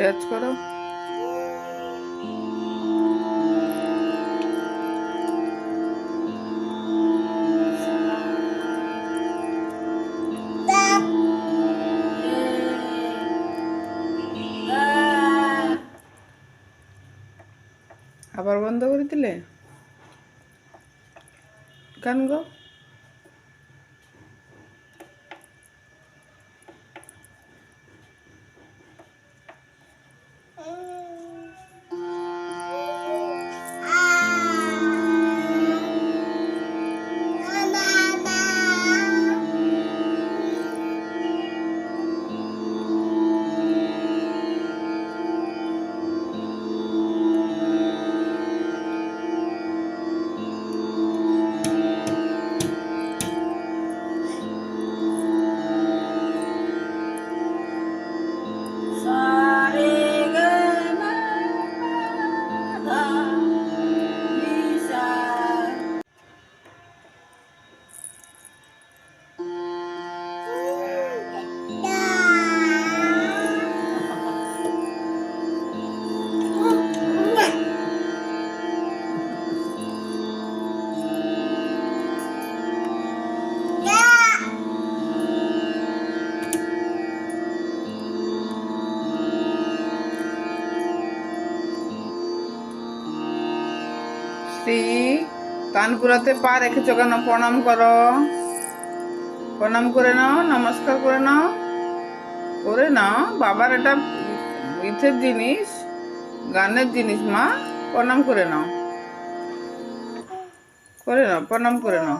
রেয়াজ করো। আবার বন্ধ করে দিলে? গান গো শ্রী কানপুরাতে পা রেখেছো কেন? প্রণাম করো। প্রণাম করে নাও, নমস্কার করে নাও। করে নাও। বাবার এটা ইথের জিনিস, গানের জিনিস মা। প্রণাম করে নাও। করে নাও, প্রণাম করে নাও।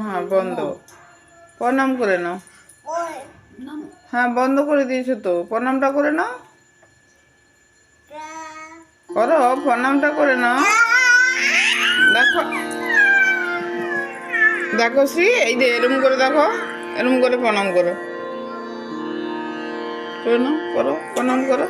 হ্যাঁ বন্ধ। প্রণাম করে নাও। হ্যাঁ বন্ধ করে দিয়েছ তো। প্রণামটা করে নাও। করো, প্রণামটা করে নাও। দেখো দেখো শ্রী এই যে এরম করে দেখো এরম করে প্রণাম করো করে নাও করো প্রণাম করো